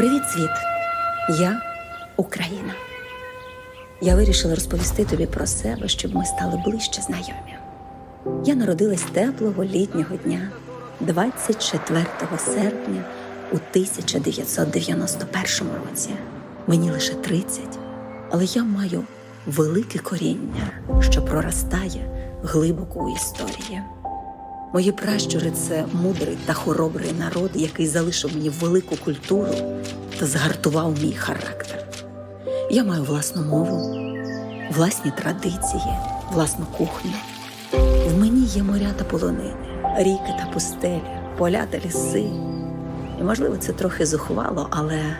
Привіт, світ! Я Україна. Я вирішила розповісти тобі про себе, щоб ми стали ближче знайомі. Я народилась теплого літнього дня, 24 серпня у 1991 році. Мені лише 30, але я маю велике коріння, що проростає глибоко у історії. Мої пращури це мудрий та хоробрий народ, який залишив мені велику культуру та згартував мій характер. Я маю власну мову, власні традиції, власну кухню. В мені є моря та полонини, ріки та пустелі, поля та ліси. І, можливо, це трохи зухвало, але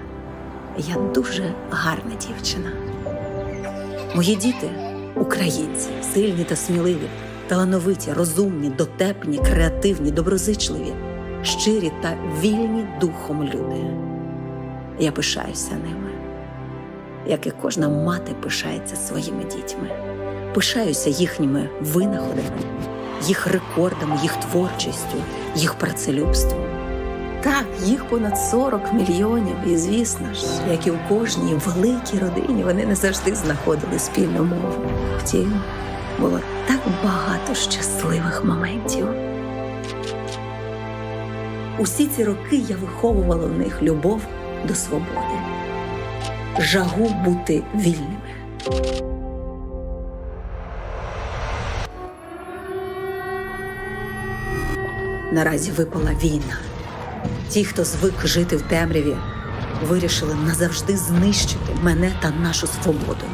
я дуже гарна дівчина. Мої діти українці, сильні та сміливі, талановиті, розумні, дотепні, креативні, доброзичливі, щирі та вільні духом люди. Я пишаюся ними, як і кожна мати пишається своїми дітьми. Пишаюся їхніми винаходами, їх рекордами, їх творчістю, їх працелюбством. Так, їх понад 40 мільйонів, і звісно ж, як і в кожній великій родині, вони не завжди знаходили спільну мову. Втім, було так багато щасливих моментів. Усі ці роки я виховувала в них любов до свободи, жагу бути вільними. Наразі випала війна. Ті, хто звик жити в темряві, вирішили назавжди знищити мене та нашу свободу.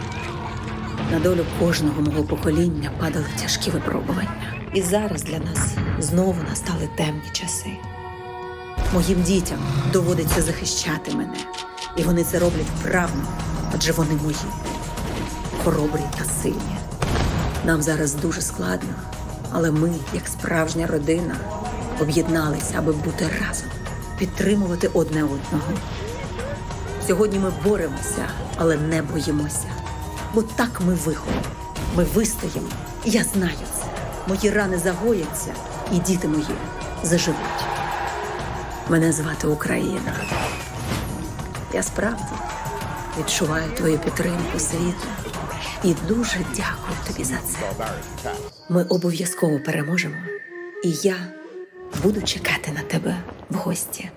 На долю кожного мого покоління падали тяжкі випробування. І зараз для нас знову настали темні часи. Моїм дітям доводиться захищати мене, і вони це роблять вправно, адже вони мої, хоробрі та сильні. Нам зараз дуже складно, але ми, як справжня родина, об'єдналися, аби бути разом, підтримувати одне одного. Сьогодні ми боремося, але не боїмося. Бо так ми виходимо. Ми вистоїмо. Я знаю це. Мої рани загояться, і діти мої заживуть. Мене звати Україна. Я справді відчуваю твою підтримку світу і дуже дякую тобі за це. Ми обов'язково переможемо, і я буду чекати на тебе в гості.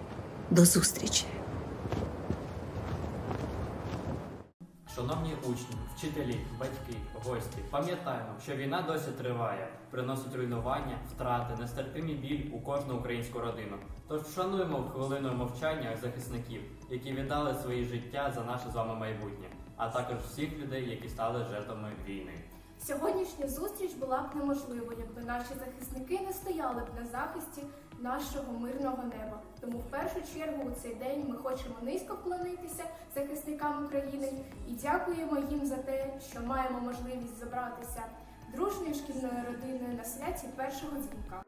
До зустрічі. Шановні учні, вчителі, батьки, гості, пам'ятаємо, що війна досі триває, приносить руйнування, втрати, нестерпимі біль у кожну українську родину. Тож вшануємо хвилиною мовчання захисників, які віддали свої життя за наше з вами майбутнє, а також всіх людей, які стали жертвами війни. Сьогоднішня зустріч була б неможливою, якби наші захисники не стояли б на захисті нашого мирного неба. Тому в першу чергу у цей день ми хочемо низько вклонитися захисникам України і дякуємо їм за те, що маємо можливість забратися дружньою шкільною родиною на святі першого дзвінка.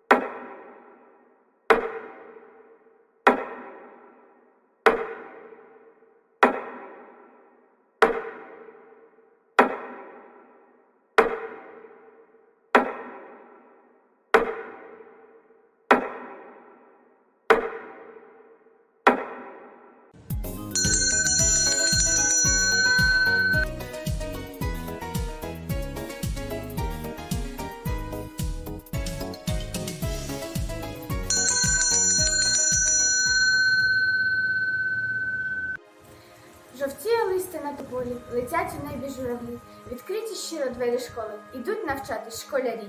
Листя летять у небі журавлі, відкриті щиро двері школи, ідуть навчатись школярі.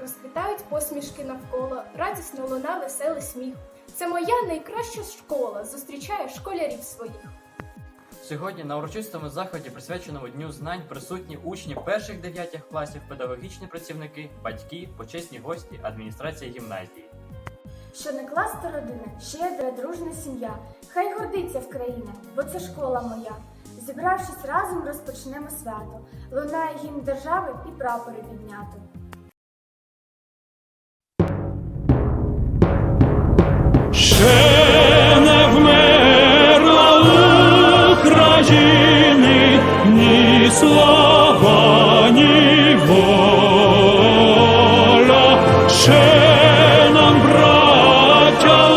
Розквітають посмішки навколо, радісно луна, веселий сміх. Це моя найкраща школа, зустрічає школярів своїх. Сьогодні на урочистому заході, присвяченому Дню знань, присутні учні перших дев'ятих класів, педагогічні працівники, батьки, почесні гості, адміністрація гімназії. Що не клас та родина, щедра, дружна сім'я. Хай гордиться в країна, бо це школа моя. Зібравшись разом, розпочнемо свято. Лунає гімн держави і прапори піднято. Ще не вмерла України ні слава, ні. Ще нам, браття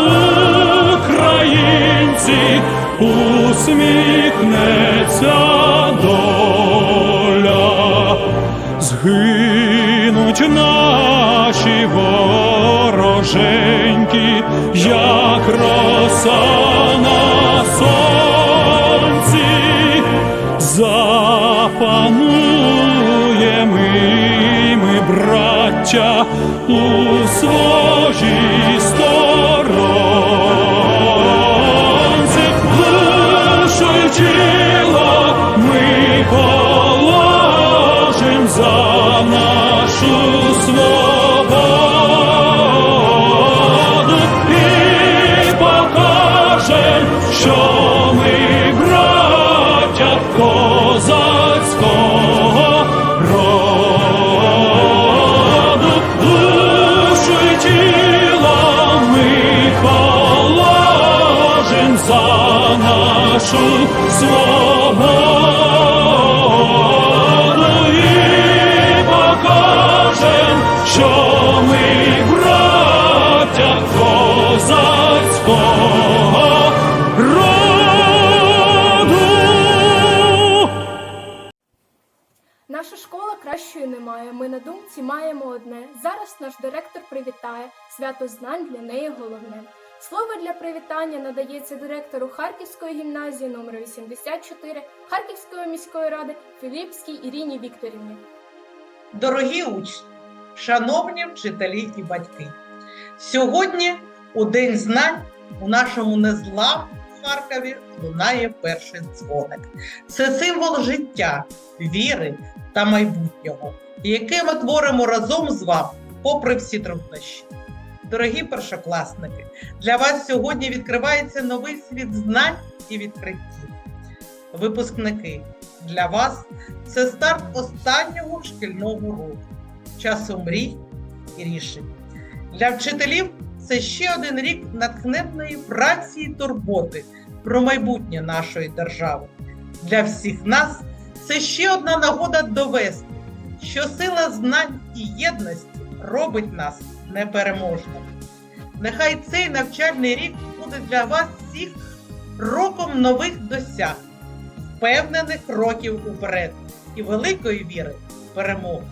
українці, у вороженьки, як роса на сонці, запануємо ми, браття, у своїй сторонці, душу тіло ми положим за нашу нашу свободу і покажем, що ми браття козацького роду. Наша школа кращої немає. Ми на думці маємо одне. Зараз наш директор привітає. Свято знань для неї головне. Слово для привітання надається директору Харківської гімназії номер 84 Харківської міської ради Філіпській Іріні Вікторівні. Дорогі учні, шановні вчителі і батьки, сьогодні у День знань у нашому незламному Харкові лунає перший дзвоник. Це символ життя, віри та майбутнього, яке ми творимо разом з вами, попри всі труднощі. Дорогі першокласники, для вас сьогодні відкривається новий світ знань і відкриттів. Випускники, для вас це старт останнього шкільного року, часу мрій і рішень. Для вчителів це ще один рік натхненної праці і турботи про майбутнє нашої держави. Для всіх нас це ще одна нагода довести, що сила знань і єдності робить нас непереможними. Нехай цей навчальний рік буде для вас всіх роком нових досягнень впевнених кроків уперед і великої віри в перемогу.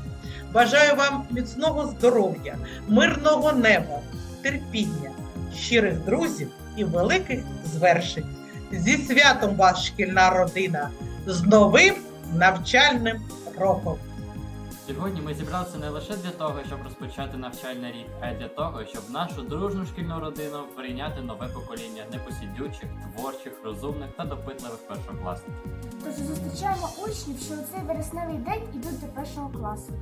Бажаю вам міцного здоров'я, мирного неба, терпіння, щирих друзів і великих звершень. Зі святом вас, шкільна родина, з новим навчальним роком! Сьогодні ми зібралися не лише для того, щоб розпочати навчальний рік, а й для того, щоб нашу дружну шкільну родину прийняти нове покоління непосідючих, творчих, розумних та допитливих першокласників. Тож зустрічаємо учнів, що у цей вересневий день ідуть до першого класу.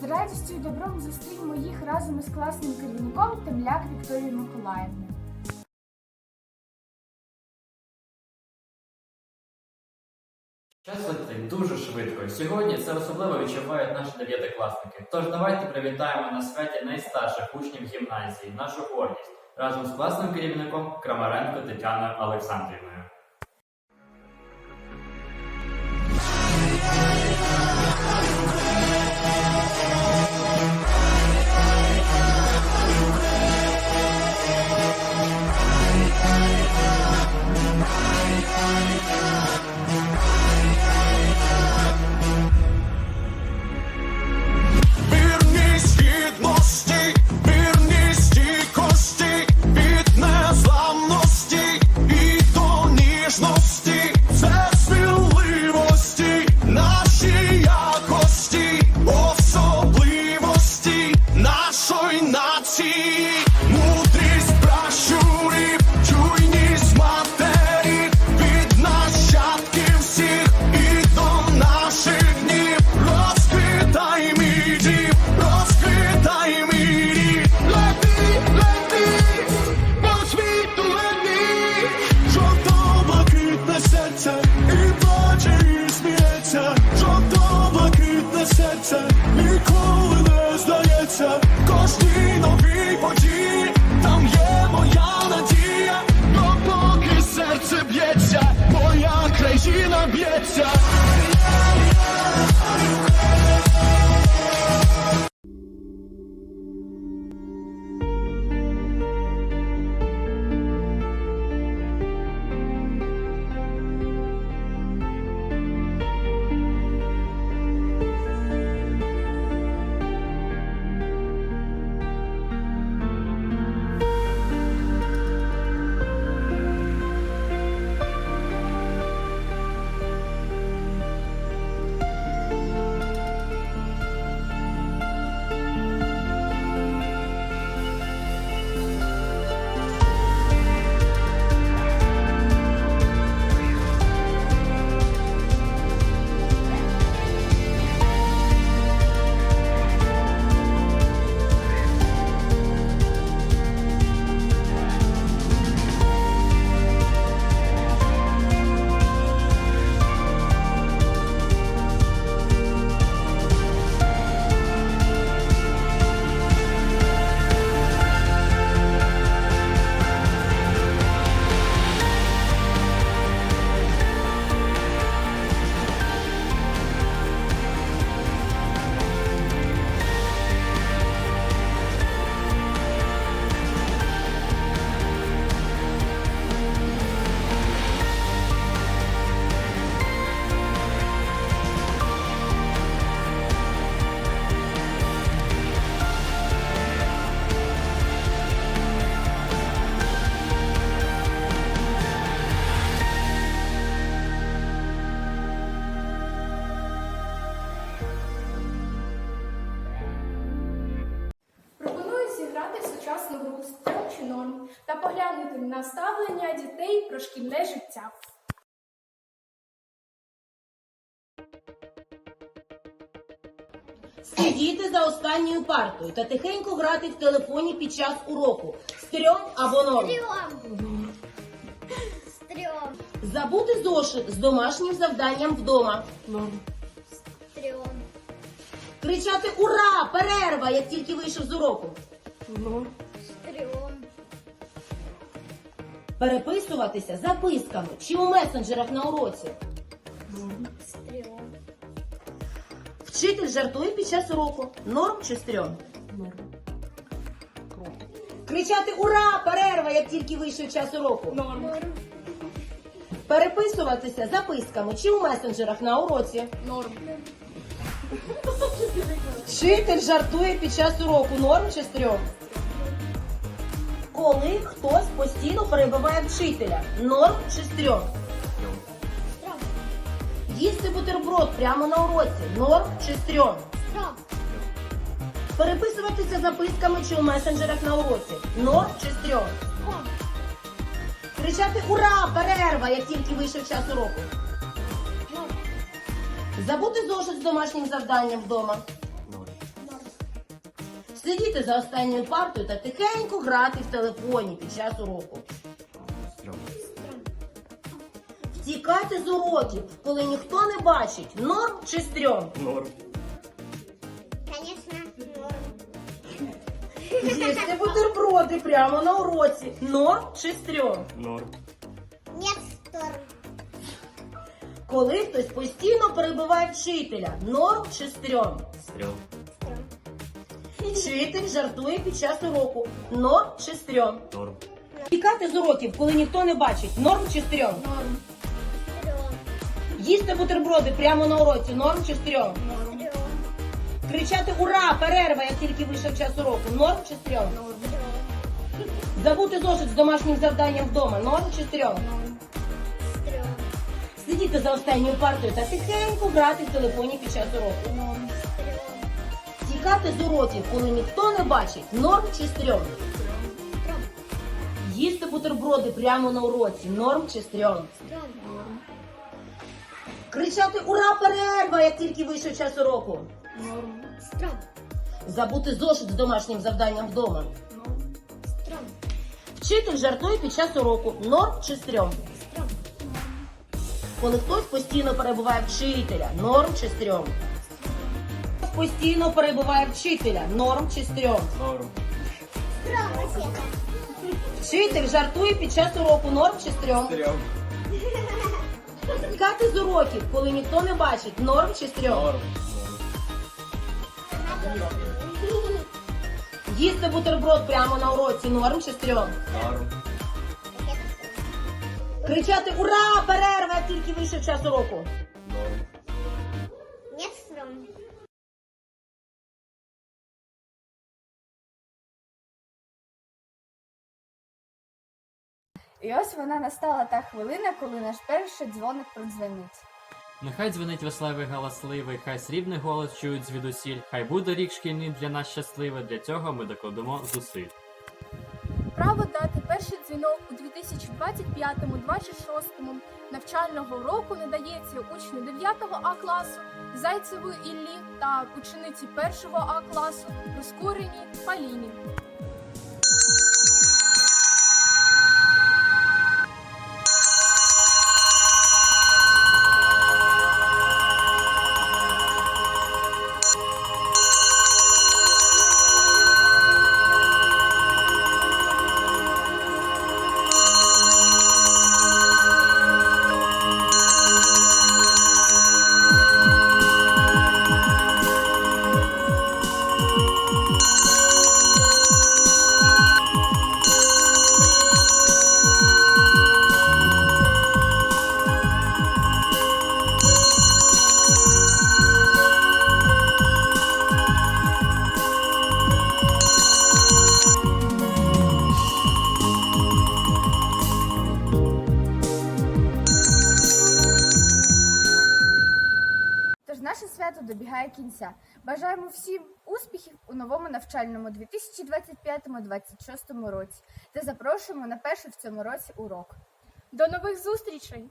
З радістю і добром зустрінемо їх разом із класним керівником Темляк Вікторією Миколаївною. Час дуже швидко. Сьогодні це особливо відчувають наші дев'ятикласники. Тож давайте привітаємо на святі найстарших учнів гімназії, нашу гордість, разом з класним керівником Крамаренко Тетяною Олександрівною. поглянути на ставлення дітей про шкільне життя. Сидіти за останньою партою та тихенько грати в телефоні під час уроку. Стрьом або норм. Стрём. Стрём. Забути зошит з домашнім завданням вдома. Стрём. Кричати Ура! Перерва! як тільки вийшов з уроку. Стрём. Переписуватися записками чи у месенджерах на уроці. Стрём. Вчитель жартує під час уроку. Норм чи стрьом? Норм. Кричати Ура! Перерва! як тільки вийшов час уроку. Норм. Переписуватися записками чи у месенджерах на уроці. Норм. Вчитель жартує під час уроку. Норм чи стрьом? Коли хтось постійно перебиває вчителя. Норм чи стрьом? Стрём. Їсти бутерброд прямо на уроці. Норм чи стрьом? Стрём. Переписуватися записками чи у месенджерах на уроці. Норм чи стрьом? Стрём. Кричати Ура! Перерва! як тільки вийшов час уроку. Норм. Забути зошит з домашнім завданням вдома. Норм. Сидіти за останньою партою та тихенько грати в телефоні під час уроку. Стрём. Втікати з уроків, коли ніхто не бачить. Норм чи стрьом? Конечно, норм. Їсти бутерброди прямо на уроці. Норм чи стрьом? Нет, стрём. Коли хтось постійно перебиває вчителя. Норм чи стрьом? Стрём. Вчитель жартує під час уроку. Норм чи стрьом? Норм. Тікати з уроків, коли ніхто не бачить. Норм чи стрьом? Норм. Стрём. Їсти бутерброди прямо на уроці. Норм чи стрьом? Стрём. Кричати Ура! Перерва! як тільки вийшов час уроку. Норм чи стрьом? Стрём. Забути зошит з домашнім завданням вдома. Норм чи стрьом? Стрём. Сидіти за останньою партою та тихенько грати в телефоні під час уроку. Стрём. Тікати з уроків, коли ніхто не бачить. Норм чи стрьом? Стрём. Їсти бутерброди прямо на уроці. Норм чи стрьом? Стрём. Кричати Ура! Перерва! як тільки вийшов час уроку. Стрём. Забути зошит з домашнім завданням вдома. Стрём. Вчитель жартує під час уроку. Норм чи стрьом? Стрём. Коли хтось постійно перебуває вчителя. Норм чи стрьом? Постійно перебуває вчителя. Норм чи стрьом? Стрём. Вчитель жартує під час уроку. Норм чи стрьом? Стрьом. Тікати з уроків, коли ніхто не бачить. Норм чи стрьом? Їсти бутерброд прямо на уроці. Норм чи стрьом? Кричати Ура! Перерва! тільки вийшов час уроку. Нет, стрём. І ось вона настала та хвилина, коли наш перший дзвоник продзвонить. Нехай дзвенить веселий галасливий, хай срібний голос чують звідусіль, хай буде рік шкільний для нас щасливий, для цього ми докладемо зусиль. Право дати перший дзвінок у 2025-26 навчального року надається учню 9 А класу Зайцеву Іллі та учениці 1 А класу Проскуреній Паліні. кінця. Бажаємо всім успіхів у новому навчальному 2025-2026 році та запрошуємо на перший в цьому році урок. До нових зустрічей!